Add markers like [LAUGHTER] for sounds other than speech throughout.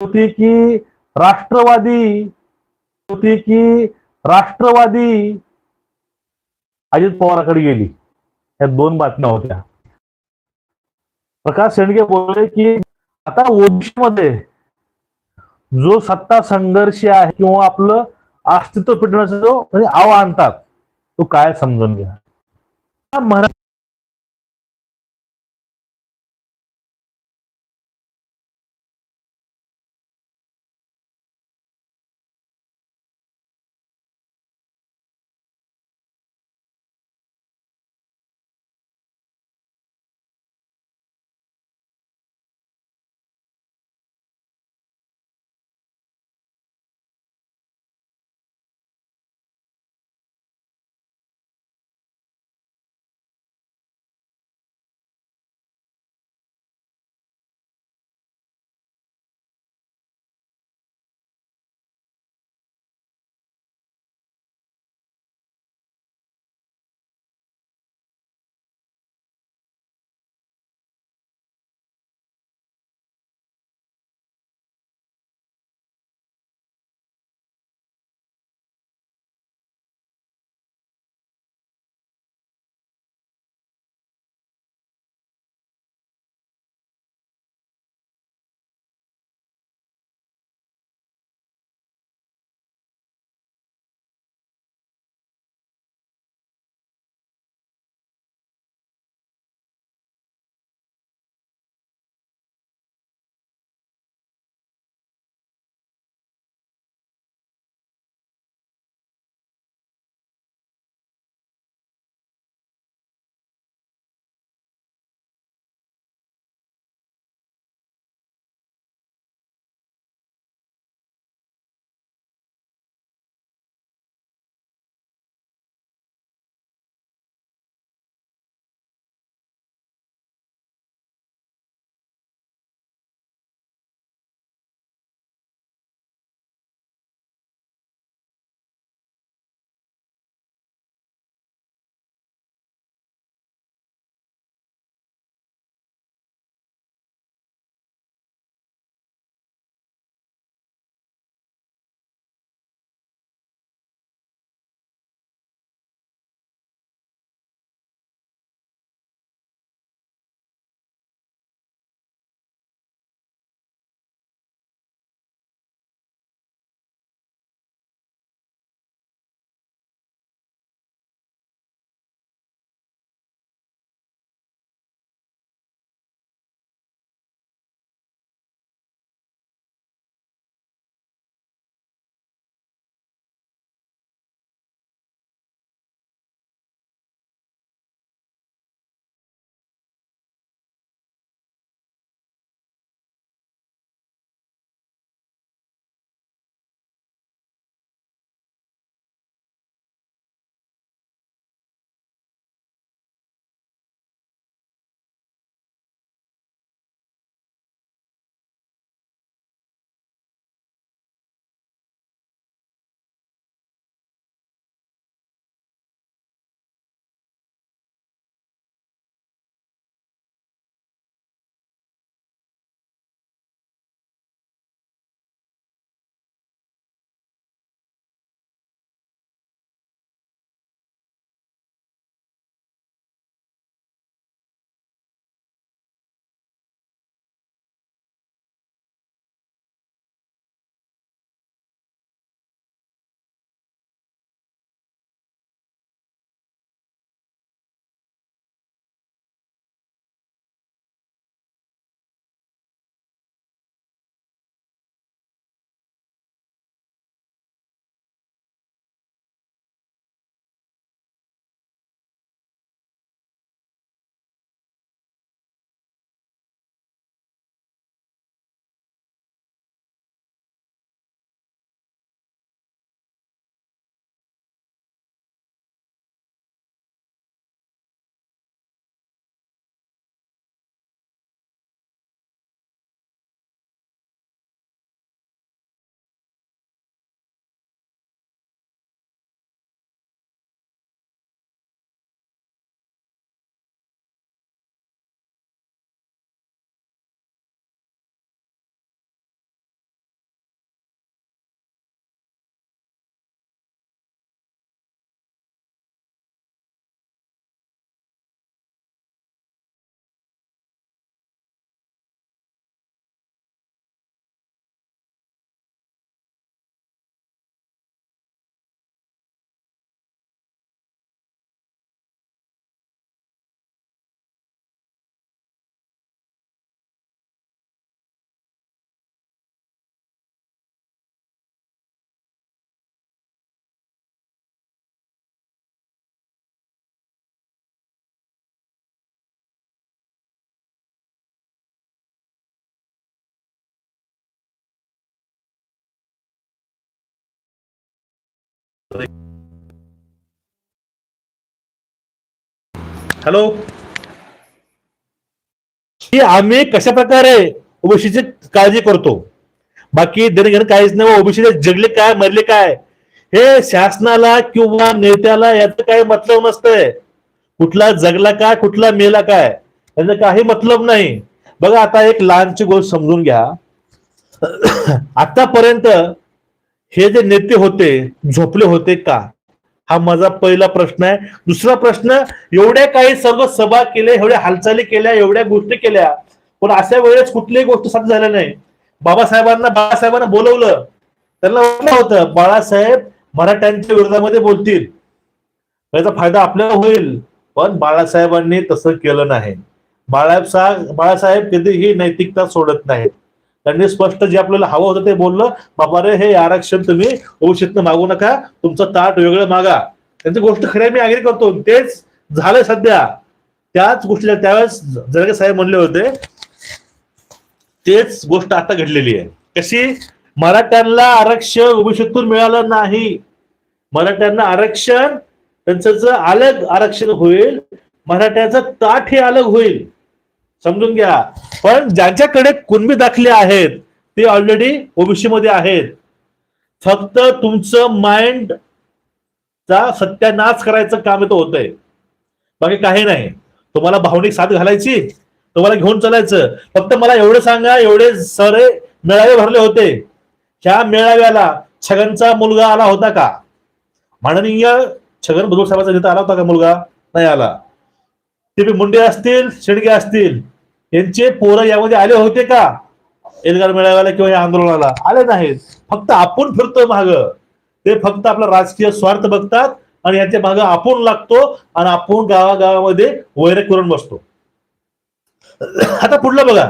होती की राष्ट्रवादी होती की राष्ट्रवादी अजित पवाराकडे गेली. या दोन बातम्या होत्या. प्रकाश शेंडगे बोलले की आता ओदिशामध्ये जो सत्ता संघर्ष आहे किंवा आपलं अस्तित्व पिटवण्याचा जो म्हणजे आव आणतात तो काय समजून घ्या हॅलो की आम्ही कशा प्रकारे ओबीसीची काळजी करतो? बाकी देणे काहीच नाही ओबीसीचे जगले काय मरले काय? हे शासनाला किंवा नेत्याला याचं काही मतलब नसतंय. कुठला जगला काय कुठला मेला काय? याचं काही मतलब नाही. बघा आता एक लहानची गोष्ट समजून घ्या. [COUGHS] आतापर्यंत हे जे नेते होते झोपले होते का? हा माझा पहिला प्रश्न आहे. दुसरा प्रश्न एवढ्या काही सर्व सभा केल्या एवढ्या हालचाली केल्या एवढ्या गोष्टी केल्या पण अशा वेळेस कुठलीही गोष्ट साध्य झाल्या नाही. बाबासाहेबांना बाळासाहेबांना बोलवलं. त्यांना वाटलं होतं बाळासाहेब मराठ्यांच्या विरोधामध्ये बोलतील. याचा फायदा आपल्याला होईल पण बाळासाहेबांनी तसं केलं नाही. बाळासाहेब बाळासाहेब कधीही नैतिकता सोडत नाहीत. त्यांनी स्पष्ट जे आपल्याला हवं होतं ते बोललं. बाबा रे हे आरक्षण तुम्ही भविष्यात मागू नका. तुमचं ताट वेगळं मागा. त्यांची गोष्ट खऱ्या मी आग्री करतो. तेच झालंय सध्या. त्याच गोष्टीला त्यावेळेस जरगे साहेब म्हणले होते. तेच गोष्ट आता घडलेली आहे. कशी? मराठ्यांना आरक्षण ओबीसीतून मिळालं नाही. मराठ्यांना आरक्षण त्यांचं अलग आरक्षण होईल मराठ्याचं ताट हे अलग होईल. समजून घ्या. पण ज्यांच्याकडे कुणबी दाखले आहेत ते ऑलरेडी ओबीसी मध्ये आहेत. फक्त तुमचं माइंड चा सत्यानाश करायचं काम इथं होतंय. बाकी काही नाही. तुम्हाला भावनिक साथ घालायची तुम्हाला घेऊन चालायचं. फक्त मला एवढं सांगा एवढे सारे मेळावे भरले होते. ह्या मेळाव्याला छगनचा मुलगा आला होता का? माननीय छगन भुजबळ साहेबांचा नेता आला होता का मुलगा? नाही आला. ते बी मुंडे असतील शेडगे असतील यांचे पोरं यामध्ये आले होते का? एल्गार मेळाव्याला किंवा या आंदोलनाला? आले नाहीत. फक्त आपण फिरतोय माग. ते फक्त आपला राजकीय स्वार्थ बघतात आणि याच्या मागे आपण लागतो आणि आपण गावागावामध्ये वैर करून बसतो. आता पुढलं बघा.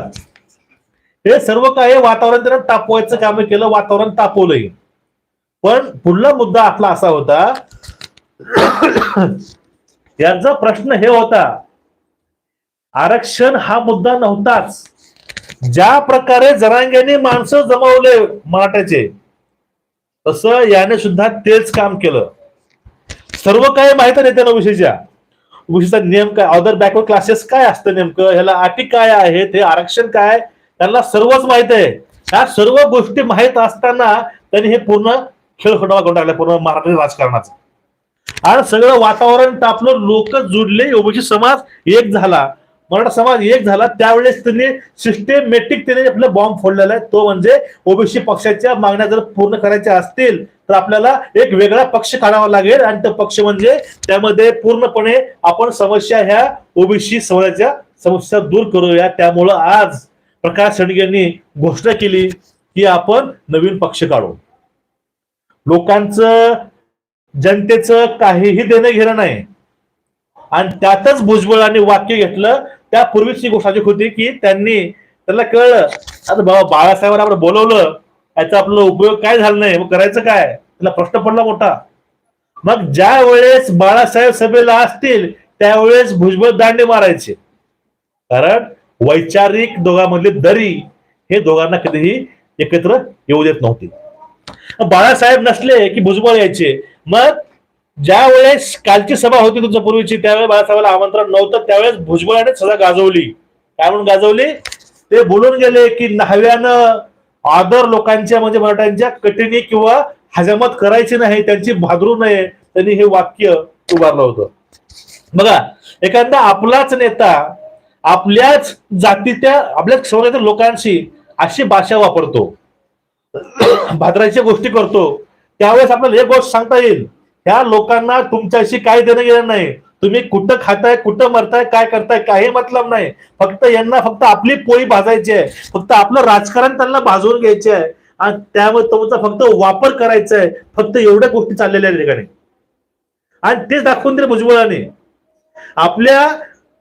हे सर्व काही वातावरण त्यांना तापवायचं काम केलं वातावरण तापवलंय. पण पुढला मुद्दा आपला असा होता. [COUGHS] यांचा प्रश्न हे होता. आरक्षण हा मुद्दा नव्हताच. ज्या प्रकारे जरांग्याने माणसं जमवले मराठ्याचे तसं याने सुद्धा तेच काम केलं. सर्व काही माहीत आहे विषयीच्या विषयीचा नियम काय? अदर बॅकवर्ड क्लासेस काय असतं नेमकं? ह्याला अटी काय आहेत? हे आरक्षण काय? त्यांना सर्वच माहीत आहे. ह्या सर्व गोष्टी माहीत असताना त्यांनी हे पूर्ण खेळ खोटावा करून टाकला पूर्ण मराठी राजकारणाचा. आणि सगळं वातावरण तापलं लोक जुडले ओबीसी समाज एक झाला. मराठा समाज एक झाला त्यावेळेस त्यांनी सिस्टेमॅटिक त्याने आपला बॉम्ब फोडलेला आहे. तो म्हणजे ओबीसी पक्षाच्या मागण्या जर पूर्ण करायच्या असतील तर आपल्याला एक वेगळा पक्ष काढावा लागेल. आणि तो पक्ष म्हणजे त्यामध्ये पूर्णपणे आपण समस्या ह्या ओबीसी समाजाच्या समस्या दूर करूया. त्यामुळं आज प्रकाश सडगे यांनी घोषणा केली की आपण नवीन पक्ष काढू. लोकांचं जनतेचं काहीही देणं घेणं नाही. आणि त्यातच भुजबळांनी वाक्य घेतलं त्यापूर्वीची गोष्ट अशी होती की त्यांनी त्याला कळलं आता बाबा बाळासाहेबांना आपण बोलवलं याचा आपला उपयोग काय झाला नाही मग करायचं काय? त्याला प्रश्न पडला मोठा. मग ज्या वेळेस बाळासाहेब सभेला असतील त्यावेळेस भुजबळ दांडे मारायचे. कारण वैचारिक दोघांमधली दरी हे दोघांना कधीही एकत्र येऊ देत नव्हती. बाळासाहेब नसले की भुजबळ यायचे. मग ज्या वेळेस कालची सभा होती तुमच्या पूर्वीची त्यावेळेस बाळासाहेबाला आमंत्रण नव्हतं त्यावेळेस भुजबळाने सजा गाजवली. काय म्हणून गाजवली? ते बोलून गेले की नव्यानं आदर लोकांच्या म्हणजे मराठ्यांच्या कटीने किंवा हजामत करायची नाही त्यांची भादरू नये त्यांनी हे वाक्य उभारलं होतं. बघा एखादा आपलाच नेता आपल्याच जातीच्या आपल्याच समाजातील लोकांशी अशी भाषा वापरतो. भाद्राच्या गोष्टी करतो. त्यावेळेस आपल्याला एक गोष्ट सांगता येईल. ह्या लोकांना तुमच्याशी काही देणं घेणं नाही. तुम्ही कुठं खाताय कुठं मरताय काय करताय काही मतलब नाही. फक्त यांना फक्त आपली पोळी भाजायची आहे. फक्त आपलं राजकारण त्यांना भाजवून घ्यायचे आहे. आणि त्यामुळे तुमचा फक्त वापर करायचा आहे. फक्त एवढ्या गोष्टी चाललेल्या आहेत ठिकाणी. आणि तेच दाखवून दिले भुजबळाने. आपल्या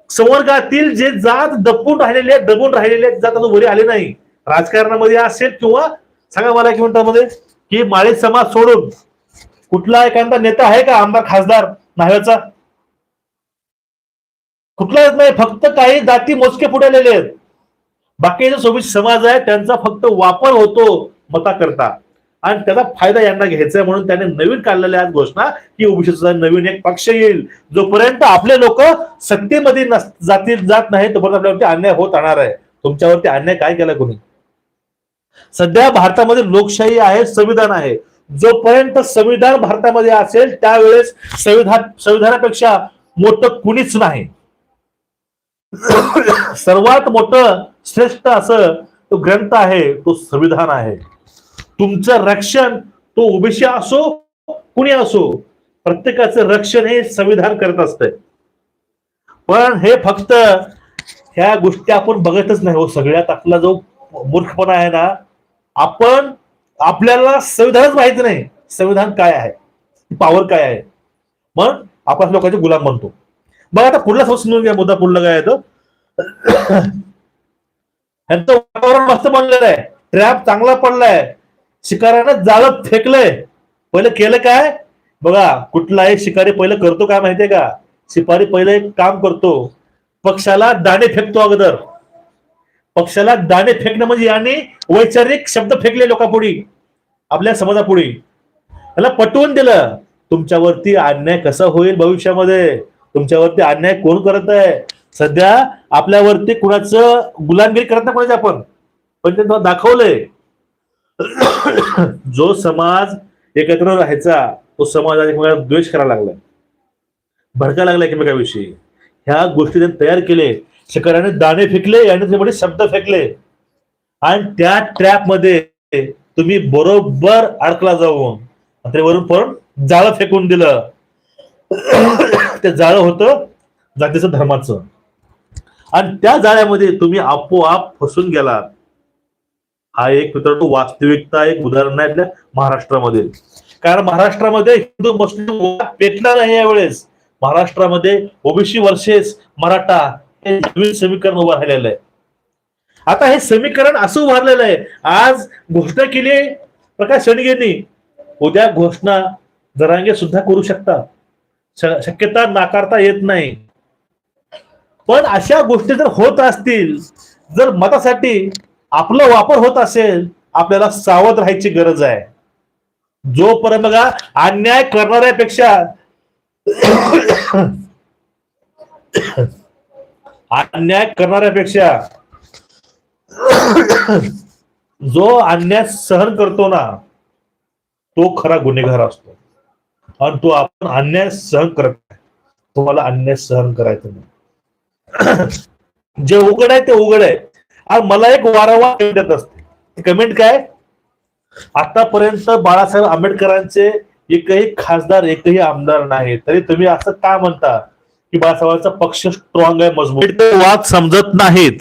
संवर्गातील जे जात दबून राहिलेले आहेत दबून राहिलेले आहेत जात अजून वरी आले नाही. राजकारणामध्ये असेल किंवा सांगा मला एक मध्ये की माळी समाज सोडून कुठला एखादा नेता आहे का आमदार खासदार नाव्याचा कुठलाच नाही फक्त काही जाती मोजके पुढे आहेत. बाकी जो सोबत समाज आहे त्यांचा फक्त वापर होतो मता करता आणि त्याचा फायदा यांना घ्यायचा म्हणून त्याने नवीन काढलेल्या आज घोषणा की ओबीसीचा नवीन एक पक्ष येईल. जोपर्यंत आपले लोक सत्तेमध्ये जातील जात नाही तोपर्यंत आपल्यावरती अन्याय होत राहणार आहे. तुमच्यावरती अन्याय काय केला कोणी? सध्या भारतामध्ये लोकशाही आहे संविधान आहे. जोपर्यंत संविधान भारतामध्ये असेल त्यावेळेस संविधान संविधानापेक्षा मोठं कुणीच नाही. सर्वात मोठं श्रेष्ठ असं तो ग्रंथ आहे तो संविधान आहे. तुमचं रक्षण तो ओबीसी असो कुणी असो प्रत्येकाचं रक्षण हे संविधान करत असतंय. पण हे फक्त ह्या गोष्टी आपण बघतच नाही हो सगळ्यात आपला जो मूर्खपणा आहे ना आपण आपल्याला संविधानच माहिती नाही. संविधान काय आहे? पॉवर काय आहे? मग आपण लोकांचे गुलाम बनतो. बघा आता पुढला समजून घ्या मुद्दा पुढला काय येतो [COUGHS] ह्यांचं वातावरण मस्त बनलेलं आहे. ट्रॅप चांगला पडलाय. शिकाऱ्यानं जाळं फेकलंय. पहिलं केलं काय? बघा कुठलाही शिकारी पहिलं करतो काय माहितीये का? शिपारी पहिले काम करतो. पक्षाला दाणे फेकतो अगोदर. पक्षाला दाणे फेकणं म्हणजे याने वैचारिक शब्द फेकले लोकांपुढे. आपल्या समाजापुढे. त्याला पटवून दिलं. तुमच्यावरती अन्याय कसा होईल भविष्यामध्ये? तुमच्यावरती अन्याय कोण करत आहे? सध्या आपल्यावरती कुणाचं गुलामगिरी करत नाही कोणाची आपण. पण ते दाखवलंय. [COUGHS] जो समाज एकत्र राहायचा तो समाज एकमेकाला एकमेकांना द्वेष करायला लागलाय. भडका लागला एकमेकाविषयी. ह्या गोष्टी त्यांनी तयार केले. शिकाऱ्याने दाणे फेकले याने त्यामध्ये शब्द फेकले. आणि त्या ट्रॅपमध्ये तुम्ही बरोबर अडकला जाऊन ते वरून पण जाळं फेकून दिलं. [COUGHS] ते जाळं होतं जातीचं धर्माचं. आणि त्या जाळ्यामध्ये तुम्ही आपोआप फसून गेलात. हा एक मित्रांनो वास्तविकता एक उदाहरण आहे आपल्या महाराष्ट्रामध्ये. कारण महाराष्ट्रामध्ये हिंदू मुस्लिम पेटला नाही यावेळेस. महाराष्ट्रामध्ये ओबीसी वर्सेस मराठा नवीन समीकरण उभं राहिलेलं आहे. आता हे समीकरण असं उभारलेलं आहे. आज घोषणा केली आहे प्रकाश शेडगेंनी उद्या घोषणा जरांगे सुद्धा करू शकता शक्यता नाकारता येत नाही. पण अशा गोष्टी जर होत असतील जर मतासाठी आपला वापर होत असेल आपल्याला सावध राहायची गरज आहे. जोपर्यंत बघा अन्याय करणाऱ्यापेक्षा अन्याय करणाऱ्यापेक्षा जो अन्याय सहन करतो ना तो खरा गुन्हेगार असतो. आणि तो आपण अन्याय सहन करत नाही. तुम्हाला अन्याय सहन करायचं नाही. जे उघड आहे ते उघड आहे. आणि मला एक वारंवार येत असते. कमेंट काय? आतापर्यंत बाळासाहेब आंबेडकरांचे एकही खासदार एकही आमदार नाही. तरी तुम्ही असं का म्हणता? की बाळासाहेबांचा पक्ष स्ट्रॉंग आहे मजबूत. वाद समजत नाहीत.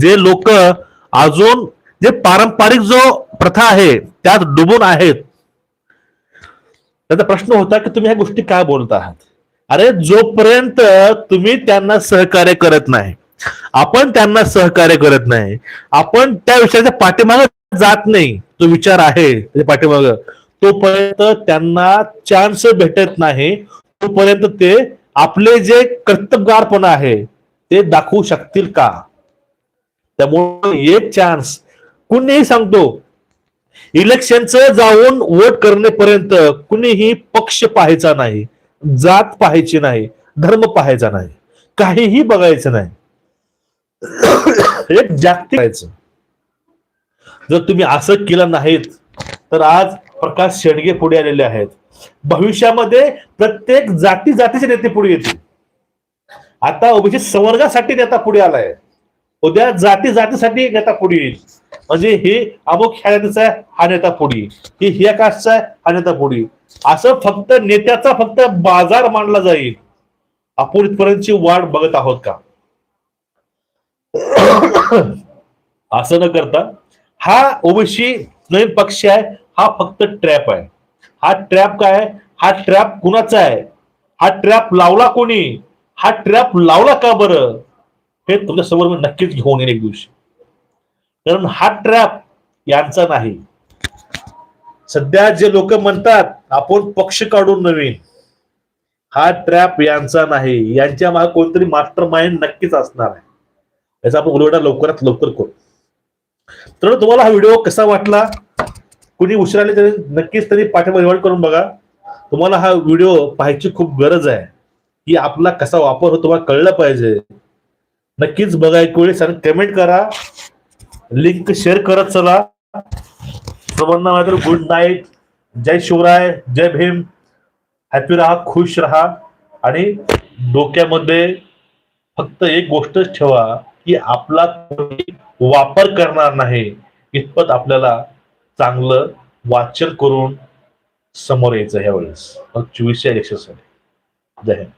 जे लोक अजून जे पारंपरिक जो प्रथा आहे त्यात डुबून आहेत. त्याचा प्रश्न होता की तुम्ही ह्या गोष्टी काय बोलत आहात? अरे जोपर्यंत तुम्ही त्यांना सहकार्य करत नाही आपण त्यांना सहकार्य करत नाही आपण त्या विषयाच्या पाठीमागे जात नाही तो विचार आहे त्याच्या पाठीमाग. तोपर्यंत त्यांना चान्स भेटत नाही तोपर्यंत ते आपले जे कर्तबगारपण आहे ते दाखवू शकतील का? त्यामुळे एक चान्स कुणीही सांगतो इलेक्शनचं जाऊन वोट करण्यापर्यंत कुणीही पक्ष पाहायचा नाही जात पाहायची नाही धर्म पाहायचा नाही काहीही बघायचं नाही. एक जागतिक जर तुम्ही असं केलं नाहीत तर आज प्रकाश शेडगे पुढे आलेले आहेत. भविष्यामध्ये प्रत्येक जाती जातीचे नेते पुढे येतील. आता ओबीसी संवर्गासाठी नेता पुढे आलाय. उद्या जाती जातीसाठी नेता पुढे येईल. म्हणजे हे अमुक ह्या नेत्याचा आहे हा नेता पुढे हे ह्या कास्टचा आहे हा नेता पुढे असं फक्त नेत्याचा फक्त बाजार मानला जाईल. आपण इथपर्यंतची वाट बघत आहोत का? [COUGHS] असं न करता हा ओबीसी नवीन पक्ष आहे. हा फक्त ट्रॅप आहे. हा ट्रॅप काय हा ट्रॅप कुणाचा आहे? हा ट्रॅप लावला कोणी? हा ट्रॅप लावला का बरं? हे तुमच्यासमोर मी नक्कीच घेऊन येईन एक दिवशी. कारण हा ट्रॅप यांचा नाही. सध्या जे लोक म्हणतात आपण पक्ष काढून नवीन हा ट्रॅप यांचा नाही. यांच्या मागे कोणतरी मास्टर माइंड नक्कीच असणार आहे. याचा आपण उलवडा लवकरात लवकर करू. तर तुम्हाला हा व्हिडिओ कसा वाटला? कुणी उशिराले तरी नक्कीच तरी पाठिंबा निवड करून बघा. तुम्हाला हा व्हिडिओ पाहायची खूप गरज आहे. की आपला कसा वापर होतो तुम्हाला कळला पाहिजे. नक्कीच बघा एक वेळेस आणि कमेंट करा. लिंक शेअर करत चला. सर्वांना मात्र गुड नाईट जय शिवराय जय भीम. हॅपी राहा खुश राहा. आणि डोक्यामध्ये फक्त एक गोष्टच ठेवा की आपला वापर करणार नाही इतपत आपल्याला चांगलं वाचन करून समोर यायचं ह्या वेळेस चोवीसच्या इलेक्शनसाठी जय हिंद.